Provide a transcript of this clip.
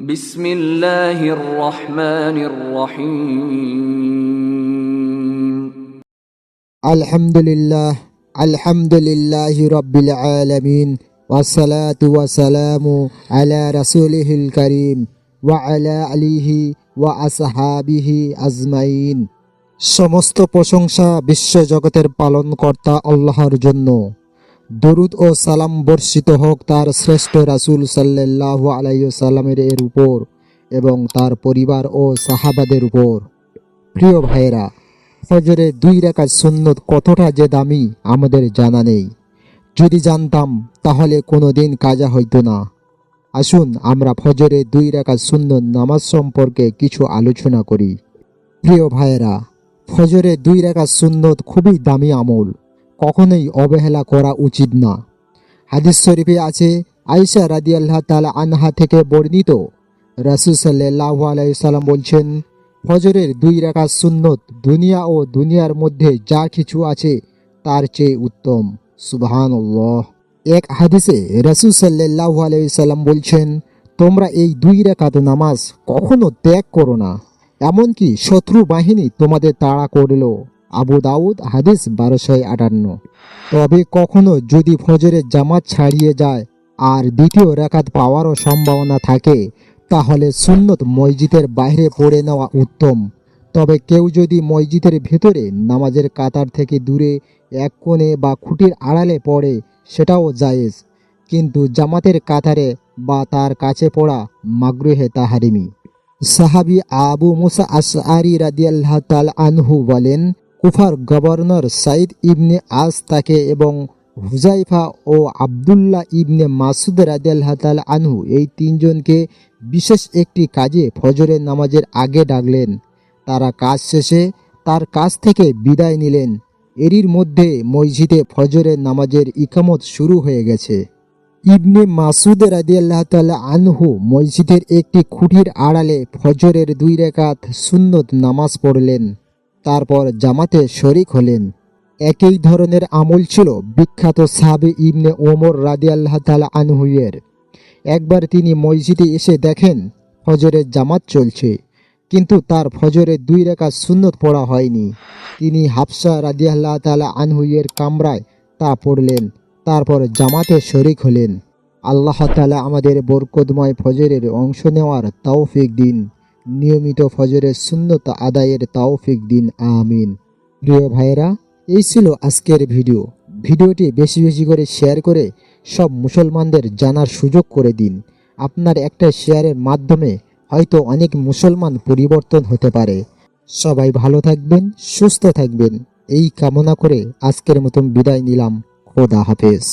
বিসমিল্লাহির রহমানির রহিম। আলহামদুলিল্লাহ আলহামদুলিল্লাহ রব্বিল আলামিন ওয়াসসালাতু ওয়াসালামু আলা রাসূলিহিল কারীম, ওয়া আলা আলিহি ওয়া আসহাবিহি আজমাইন। সমস্ত প্রশংসা বিশ্বজগতের পালনকর্তা আল্লাহর জন্য। দরুদ ও সালাম বর্ষিত হোক তার শ্রেষ্ঠ রাসুল সাল্লাল্লাহু আলাইহি সাল্লামের এর উপর এবং তার পরিবার ও সাহাবাদের উপর। প্রিয় ভাইয়েরা, ফজরে দুই রেখার সুন্নত কতটা যে দামি আমাদের জানা নেই। যদি জানতাম, তাহলে কোনো দিন কাজা হইতো না। আসুন আমরা ফজরে দুই রেখার সুন্নত নামাজ সম্পর্কে কিছু আলোচনা করি। প্রিয় ভাইয়েরা, ফজরে দুই রেখার সুন্নত খুবই দামি আমল। কখনোই অবহেলা করা উচিত না। হাদিস শরীফে আছে আইসা আয়েশা রাদিয়াল্লাহ তাআলা আনহা থেকে বর্ণিত। রাসূল সাল্লাল্লাহু আলাইহি সাল্লাম বলছেন, ফজরের দুই রাকাত সুন্নত দুনিয়া ও দুনিয়ার মধ্যে যা কিছু আছে, তার চেয়ে উত্তম। সুবহানাল্লাহ। এক হাদিসে রাসূল সাল্লাল্লাহু আলাইহি সাল্লাম বলছেন, তোমরা এই দুই রাকাত নামাজ কখনো ত্যাগ করো না। এমনকি শত্রু বাহিনী তোমাদের তাড়া করল। আবু দাউদ, হাদিস বারোশো আটান্ন। তবে কখনো যদি ফজরের জামাত ছাড়িয়ে যায় আর দ্বিতীয় রেখাত পাওয়ারও সম্ভাবনা থাকে, তাহলে সুন্নত মসজিদের বাইরে পড়ে নেওয়া উত্তম। তবে কেউ যদি মসজিদের ভেতরে নামাজের কাতার থেকে দূরে এক কোণে বা খুঁটির আড়ালে পড়ে, সেটাও জায়েজ। কিন্তু জামাতের কাতারে বা তার কাছে পড়া মাগরুহে তাহারিমি। সাহাবি আবু মুসা আশআরি রাদিয়াল্লাহ তাল আনহু বলেন কুফার গভর্নর সাইদ ইবনে আজ তাকে এবং হুজাইফা ও আবদুল্লাহ ইবনে মাসুদ রাদিয়াল্লাহ তাল আনহু এই তিনজনকে বিশেষ একটি কাজে ফজরের নামাজের আগে ডাকলেন। তারা কাজ শেষে তার কাছ থেকে বিদায় নিলেন। এরই মধ্যে মসজিদে ফজরের নামাজের ইকামত শুরু হয়ে গেছে। ইবনে মাসুদ রাদিয়াল্লাহ তাআলা আনহু মসজিদের একটি খুঁটির আড়ালে ফজরের দুই রেখাত সুন্নত নামাজ পড়লেন। তারপর জামাতে শরিক হলেন। একই ধরনের আমল ছিল বিখ্যাত সাহাবে ইবনে ওমর রাদিয়াল্লাহ তাআলা আনহুয়ের একবার তিনি মসজিদে এসে দেখেন, ফজরের জামাত চলছে, কিন্তু তার ফজরের দুই রেখা সুন্নত পড়া হয়নি। তিনি হাফসা রাদিয়াল্লাহ তালা আনহুয়ের কামরায় তা পড়লেন, তারপর জামাতে শরিক হলেন। আল্লাহ তালা আমাদের বরকতময় ফজরের অংশ নেওয়ার তৌফিক দিন। নিয়মিত ফজরের সুন্নত আদায়ের তাওফিক দিন, আমিন। প্রিয় ভাইয়েরা, এই ছিল আজকের ভিডিও। ভিডিওটি বেশি বেশি করে শেয়ার করে সব মুসলমানদের জানার সুযোগ করে দিন। আপনার একটা শেয়ারের মাধ্যমে হয়তো অনেক মুসলমান পরিবর্তন হতে পারে। সবাই ভালো থাকবেন, সুস্থ থাকবেন। এই কামনা করে আজকের মতন বিদায় নিলাম। খোদা হাফেজ।